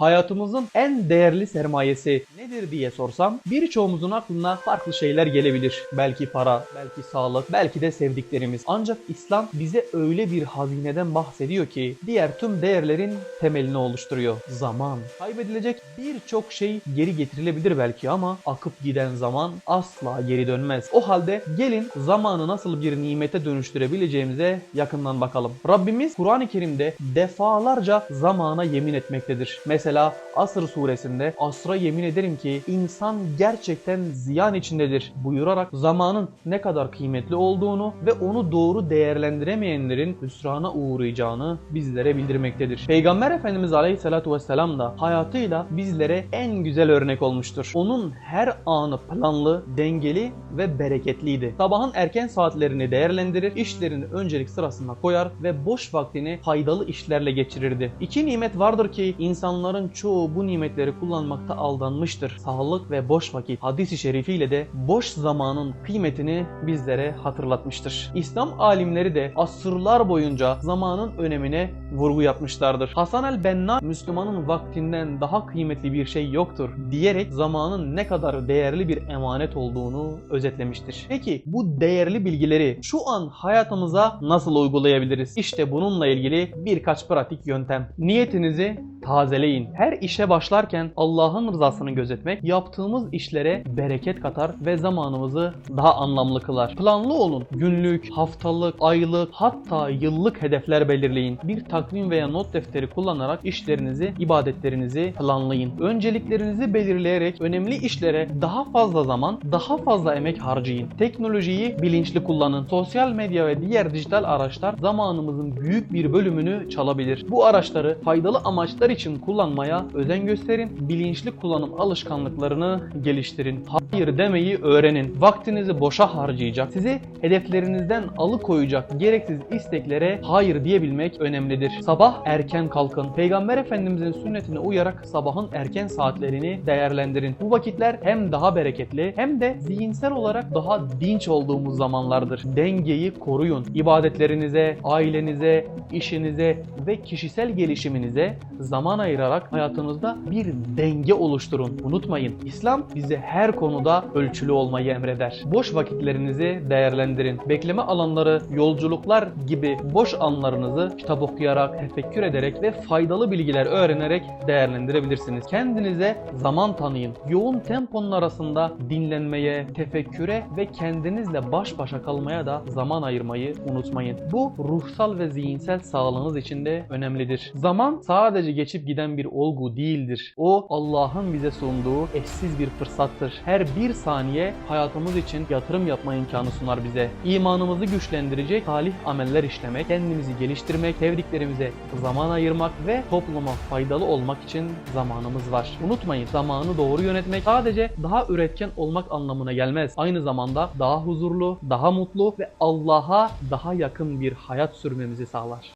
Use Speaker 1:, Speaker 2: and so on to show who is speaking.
Speaker 1: Hayatımızın en değerli sermayesi nedir diye sorsam birçoğumuzun aklına farklı şeyler gelebilir. Belki para, belki sağlık, belki de sevdiklerimiz. Ancak İslam bize öyle bir hazineden bahsediyor ki diğer tüm değerlerin temelini oluşturuyor. Zaman. Kaybedilecek birçok şey geri getirilebilir belki ama akıp giden zaman asla geri dönmez. O halde gelin zamanı nasıl bir nimete dönüştürebileceğimize yakından bakalım. Rabbimiz Kur'an-ı Kerim'de defalarca zamana yemin etmektedir. Mesela Asr suresinde asra yemin ederim ki insan gerçekten ziyan içindedir buyurarak zamanın ne kadar kıymetli olduğunu ve onu doğru değerlendiremeyenlerin hüsrana uğrayacağını bizlere bildirmektedir. Peygamber Efendimiz Aleyhisselatü Vesselam da hayatıyla bizlere en güzel örnek olmuştur. Onun her anı planlı, dengeli ve bereketliydi. Sabahın erken saatlerini değerlendirir, işlerini öncelik sırasına koyar ve boş vaktini faydalı işlerle geçirirdi. İki nimet vardır ki insanların çoğu bu nimetleri kullanmakta aldanmıştır. Sağlık ve boş vakit. Hadis-i şerifiyle de boş zamanın kıymetini bizlere hatırlatmıştır. İslam alimleri de asırlar boyunca zamanın önemine vurgu yapmışlardır. Hasan el-Benna Müslümanın vaktinden daha kıymetli bir şey yoktur diyerek zamanın ne kadar değerli bir emanet olduğunu özetlemiştir. Peki bu değerli bilgileri şu an hayatımıza nasıl uygulayabiliriz? İşte bununla ilgili birkaç pratik yöntem. Niyetinizi tazeleyin. Her işe başlarken Allah'ın rızasını gözetmek yaptığımız işlere bereket katar ve zamanımızı daha anlamlı kılar. Planlı olun. Günlük, haftalık, aylık hatta yıllık hedefler belirleyin. Bir takvim veya not defteri kullanarak işlerinizi, ibadetlerinizi planlayın. Önceliklerinizi belirleyerek önemli işlere daha fazla zaman, daha fazla emek harcayın. Teknolojiyi bilinçli kullanın. Sosyal medya ve diğer dijital araçlar zamanımızın büyük bir bölümünü çalabilir. Bu araçları faydalı amaçlar için kullanmaya özen gösterin. Bilinçli kullanım alışkanlıklarını geliştirin. Hayır demeyi öğrenin. Vaktinizi boşa harcayacak, sizi hedeflerinizden alıkoyacak gereksiz isteklere hayır diyebilmek önemlidir. Sabah erken kalkın. Peygamber Efendimizin sünnetine uyarak sabahın erken saatlerini değerlendirin. Bu vakitler hem daha bereketli hem de zihinsel olarak daha dinç olduğumuz zamanlardır. Dengeyi koruyun. İbadetlerinize, ailenize, işinize ve kişisel gelişiminize zaman ayırarak hayatınızda bir denge oluşturun. Unutmayın İslam bize her konuda ölçülü olmayı emreder. Boş vakitlerinizi değerlendirin. Bekleme alanları, yolculuklar gibi boş anlarınızı kitap okuyarak, tefekkür ederek ve faydalı bilgiler öğrenerek değerlendirebilirsiniz. Kendinize zaman tanıyın. Yoğun temponun arasında dinlenmeye, tefekküre ve kendinizle baş başa kalmaya da zaman ayırmayı unutmayın. Bu ruhsal ve zihinsel sağlığınız için de önemlidir. Zaman sadece geçip giden bir olgu değildir. O Allah'ın bize sunduğu eşsiz bir fırsattır. Her bir saniye hayatımız için yatırım yapma imkanı sunar bize. İmanımızı güçlendirecek salih ameller işlemek, kendimizi geliştirmek, sevdiklerimize zaman ayırmak ve topluma faydalı olmak için zamanımız var. Unutmayın zamanı doğru yönetmek sadece daha üretken olmak anlamına gelmez. Aynı zamanda daha huzurlu, daha mutlu ve Allah'a daha yakın bir hayat sürmemizi sağlar.